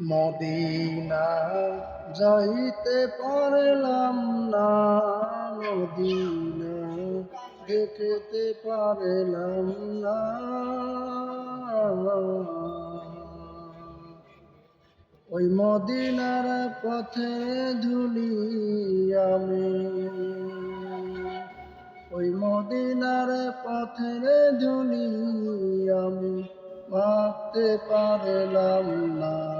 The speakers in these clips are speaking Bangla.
মদিনা যাইতে পারলাম না, মদিনা দেখতে পারলাম না ওই মদিনার পথে ধুলি আমি, ওই মদিনার পথে ধুলি আমি ভাবতে পারলাম না।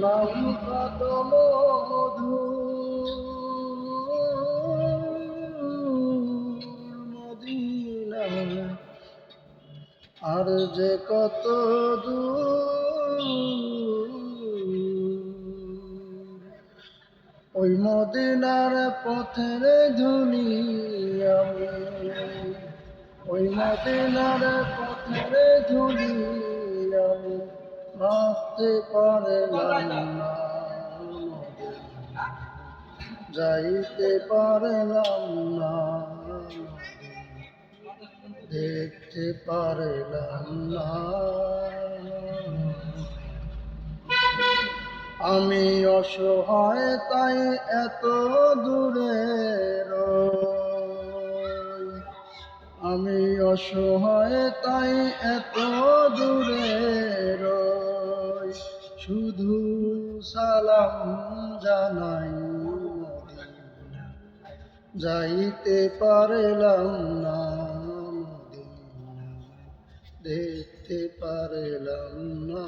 নাম কত মধু মদিনা আর যে কত ওই মদিনার পথের ধুলি আমি। ওই মদিনার পথের ধুলি আমি। মাপতে পারলাম না। যাইতে পারলাম না দেখতে পারলাম না আমি অসহায়, তাই এত দূরে আমি অসহায়, তাই এত দূরে। শুধু সালাম জানাই। যাইতে পারলাম না। দেখতে পারলাম না